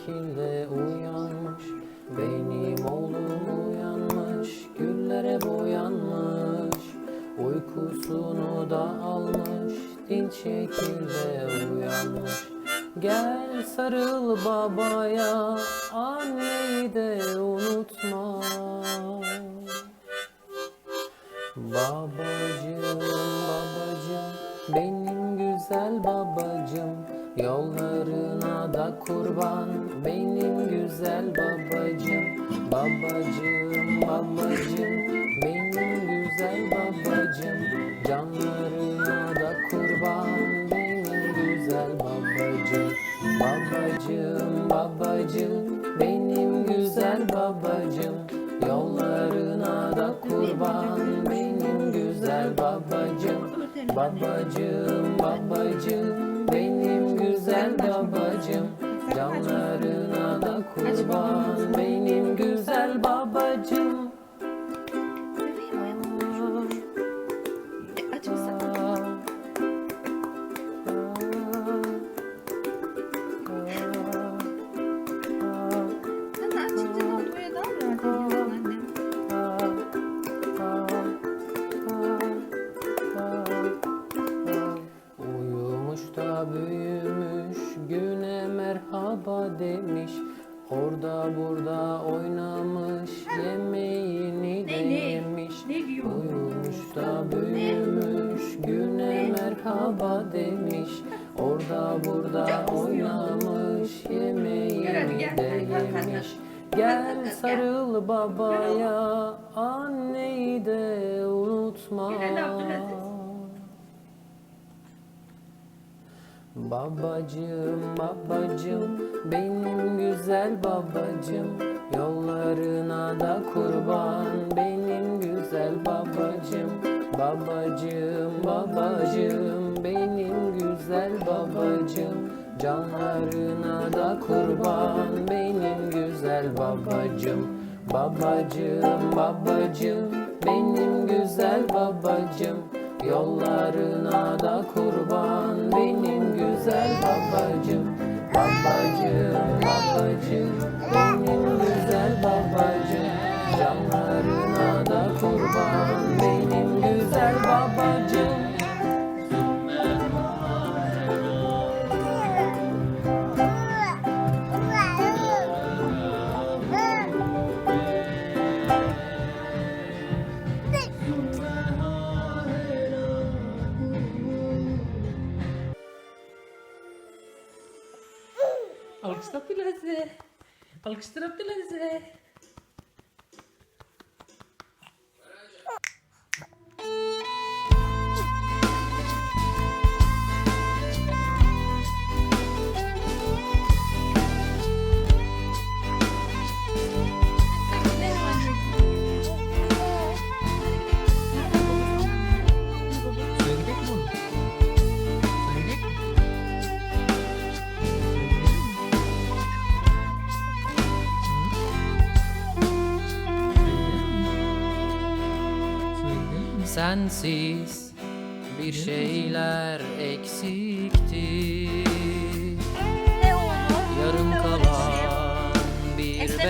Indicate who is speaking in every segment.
Speaker 1: şekilde uyanmış Benim oğlum uyanmış Güllere boyanmış Uykusunu da almış Dinç şekilde uyanmış. Gel sarıl babaya Anneyi de unutma. Babacım, babacım, benim Yollarına da kurban, benim güzel babacım Babacım, babacım, benim güzel babacım Canlarına da kurban, benim güzel babacım Babacım, babacım, benim güzel babacım Yollarına da kurban benim güzel babacım Babacım babacım benim güzel babacım Canlarına da kurban. Benim güzel babacım
Speaker 2: aç mısın?
Speaker 1: Orada burada oynamış yemeğini de yemiş? Uyumuş da büyümüş güne merhaba demiş. Orada burada oynamış yemeğini de yemiş. Gel sarıl babaya anneyi de unutma Babacım, babacım, benim güzel babacım Yollarına da kurban benim güzel babacım Babacım, babacım, benim güzel babacım Canlarına da kurban benim güzel babacım Babacım, babacım, benim güzel babacım Yollarına da kurban benim güzel babacım Babacım, babacım, benim güzel babacım
Speaker 3: extra prazer.
Speaker 1: Sensiz bir şeyler eksikti? Yarım kalan bir
Speaker 2: Esra,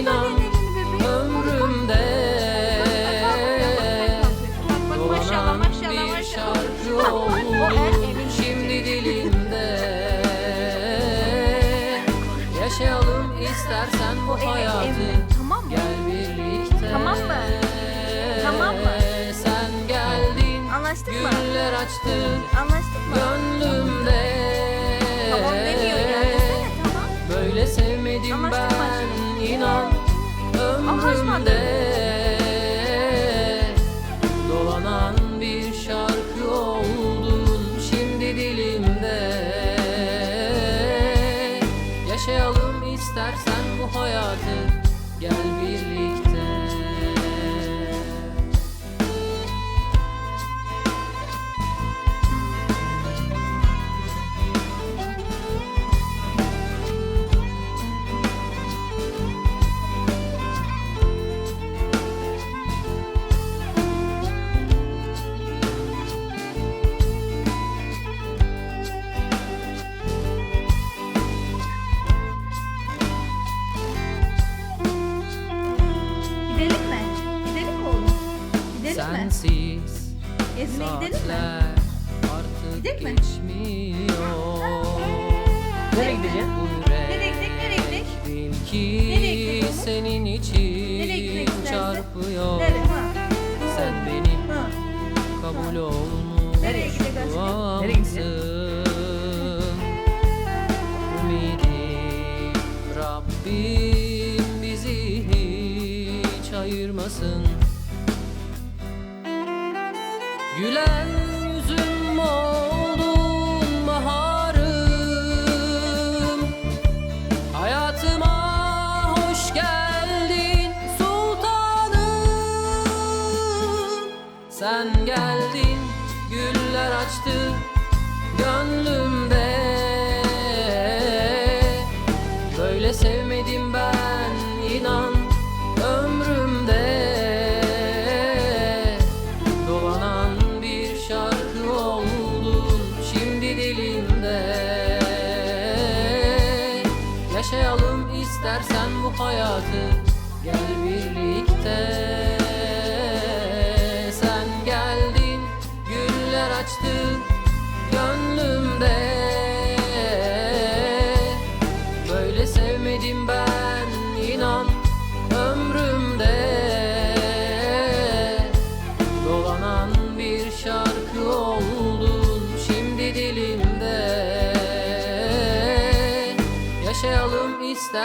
Speaker 1: inan ömrümde Dolanan bir şarkı oldu şimdi dilimde Yaşayalım istersen bu hayatı? Gel birlikte
Speaker 2: Tamam mı? Tamam mı?
Speaker 1: Sen geldin
Speaker 2: Anlaştık mı?
Speaker 1: güller açtın
Speaker 2: Anlaştık mı?
Speaker 1: gönlümde ömrümde çarpıyor
Speaker 2: Nereye? Ha.
Speaker 1: Sen benim
Speaker 2: Ha.
Speaker 1: kabul olmuş
Speaker 2: Nereye?
Speaker 3: Nereye gideceksin?
Speaker 1: duamsın Ümidim Rabbim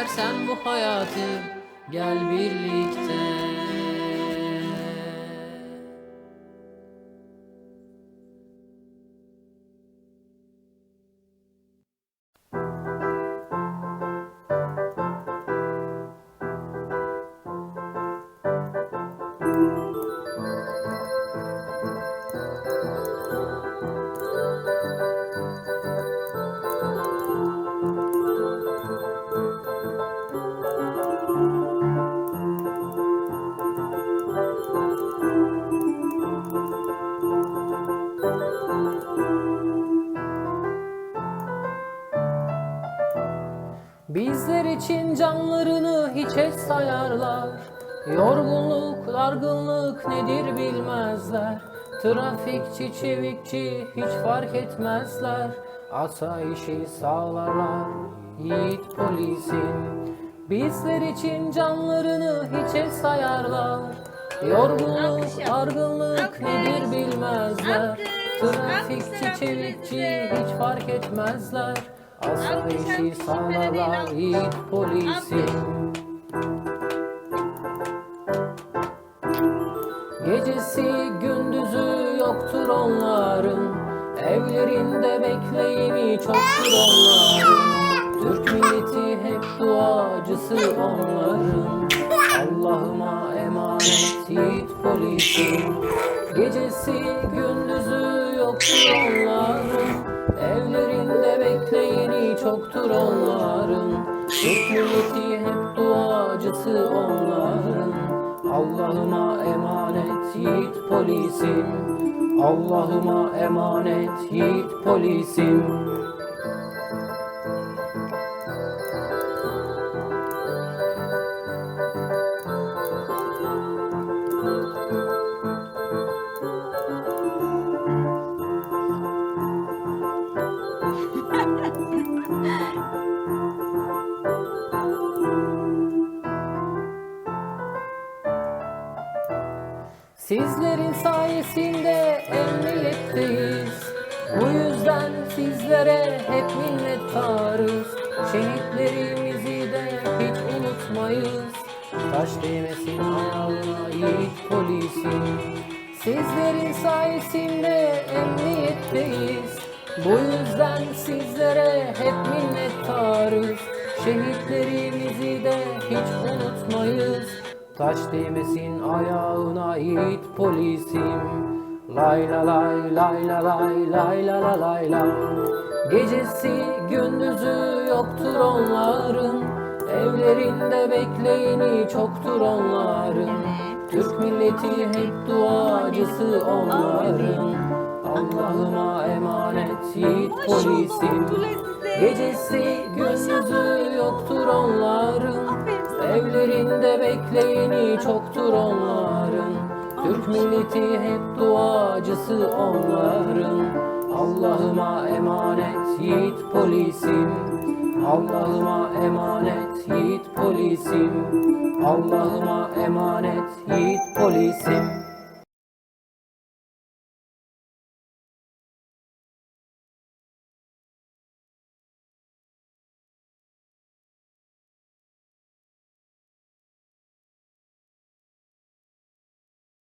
Speaker 1: istersen bu hayatı gel birlikte canlarını hiçe sayarlar. Yorgunluk, dargınlık nedir bilmezler. Trafikçi, çevikçi hiç fark etmezler. Asayişi sağlarlar yiğit polisin. Bizler için canlarını hiçe sayarlar. Yorgunluk, dargınlık nedir bilmezler. Trafikçi, çevikçi hiç fark etmezler Sağlarlar
Speaker 2: alkış.
Speaker 1: yiğit polisin Gecesi gündüzü yoktur onların Evlerinde bekleyeni çoktur onların Türk milleti hep duacısı onların Allah'ıma emanet yiğit polisim Gecesi gündüzü yoktur onların Evlerinde bekleyeni çoktur onların. Türk milleti hep duacısı onların. Allah'ıma emanet yiğit polisim. Allah'ıma emanet yiğit polisim Sizlerin sayesinde emniyetteyiz. Bu yüzden sizlere hep minnettarız. Şehitlerimizi de hiç unutmayız. Taş değmesin ayağına yiğit polisim Sizlerin sayesinde emniyetteyiz. Bu yüzden sizlere hep minnettarız. Şehitlerimizi de hiç unutmayız Taş değmesin ayağına yiğit polisim. Lay la lay lay la lay lay la la lay la. Gecesi gündüzü yoktur onların. Evlerinde bekleyeni çoktur onların. Türk milleti hep duacısı onların. Allah'ıma emanet yiğit polisim. Gecesi gündüzü yoktur onların Evlerinde bekleyeni çoktur onların. Türk milleti hep duacısı onların. Allah'ıma emanet yiğit polisim. Allah'ıma emanet yiğit polisim. Allah'ıma emanet yiğit polisim